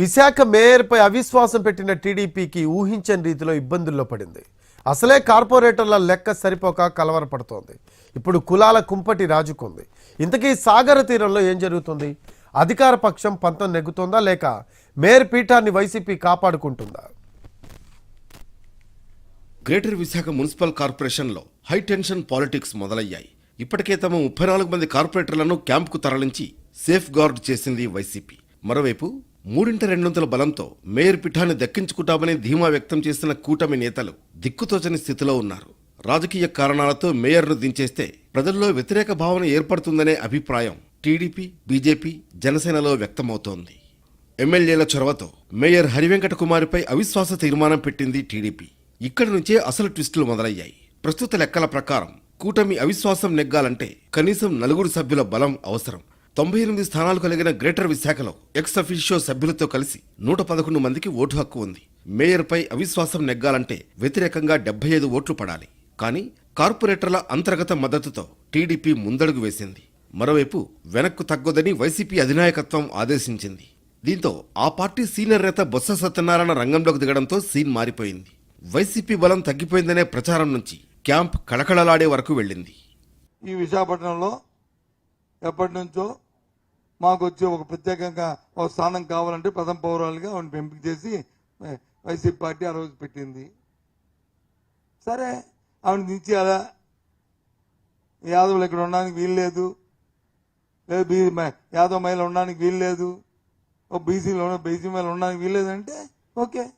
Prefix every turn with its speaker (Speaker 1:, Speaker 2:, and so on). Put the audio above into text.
Speaker 1: విశాఖ మేయర్పై అవిశ్వాసం పెట్టిన టీడీపీకి ఊహించని రీతిలో ఇబ్బందుల్లో పడింది. అసలే కార్పొరేటర్ల లెక్క సరిపోక కలవరపడుతోంది. ఇప్పుడు కులాల కుంపటి రాజుకుంది. ఇంతకీ సాగర తీరంలో ఏం జరుగుతుంది? అధికార పక్షం పంతం నెగ్గుతోందా లేక మేయర్ పీఠాన్ని వైసీపీ కాపాడుకుంటుందా?
Speaker 2: గ్రేటర్ విశాఖ మున్సిపల్ కార్పొరేషన్లో హై టెన్షన్ పాలిటిక్స్ మొదలయ్యాయి. ఇప్పటికే తమ ముప్పై నాలుగు మంది కార్పొరేటర్లను క్యాంపుకు తరలించి సేఫ్ గార్డ్ చేసింది వైసీపీ. మరోవైపు మూడింట రెండొంతుల బలంతో మేయర్ పీఠాన్ని దక్కించుకుంటామని ధీమా వ్యక్తం చేసిన కూటమి నేతలు దిక్కుతోచని స్థితిలో ఉన్నారు. రాజకీయ కారణాలతో మేయర్ను దించేస్తే ప్రజల్లో వ్యతిరేక భావన ఏర్పడుతుందనే అభిప్రాయం టీడీపీ బీజేపీ జనసేనలో వ్యక్తమవుతోంది. ఎమ్మెల్యేల చొరవతో మేయర్ హరివెంకట కుమారిపై అవిశ్వాస తీర్మానం పెట్టింది టీడీపీ. ఇక్కడి నుంచే అసలు ట్విస్టులు మొదలయ్యాయి. ప్రస్తుత లెక్కల ప్రకారం కూటమి అవిశ్వాసం నెగ్గాలంటే కనీసం నలుగురు సభ్యుల బలం అవసరం. తొంభై ఎనిమిది స్థానాలు కలిగిన గ్రేటర్ విశాఖలో ఎక్స్ అఫీషియో సభ్యులతో కలిసి నూట పదకొండు మందికి ఓటు హక్కు ఉంది. మేయర్పై అవిశ్వాసం నెగ్గాలంటే వ్యతిరేకంగా డెబ్బై ఐదు ఓట్లు పడాలి. కానీ కార్పొరేటర్ల అంతర్గత మద్దతుతో టీడీపీ ముందడుగు వేసింది. మరోవైపు వెనక్కు తగ్గొదని వైసీపీ అధినాయకత్వం ఆదేశించింది. దీంతో ఆ పార్టీ సీనియర్ నేత బొత్స సత్యనారాయణ రంగంలోకి దిగడంతో సీన్ మారిపోయింది. వైసీపీ బలం తగ్గిపోయిందనే ప్రచారం నుంచి క్యాంప్ కళకళలాడే వరకు వెళ్ళింది.
Speaker 3: ఈ విశాఖపట్నంలో ఎప్పటి నుంచో మాకు వచ్చి ఒక ప్రత్యేకంగా ఒక స్థానం కావాలంటే ప్రథమ పౌరాలుగా ఆవిడని ఎంపిక చేసి వైసీపీ పార్టీ ఆ రోజు పెట్టింది. సరే ఆవిడ దించేయాలా యాదవులు ఇక్కడ ఉండడానికి వీలు లేదు. బీ మ- మహిళ ఉండడానికి వీలు లేదు. ఓ బీసీలో బీసీ మహిళ ఉండడానికి వీలు లేదంటే ఓకే.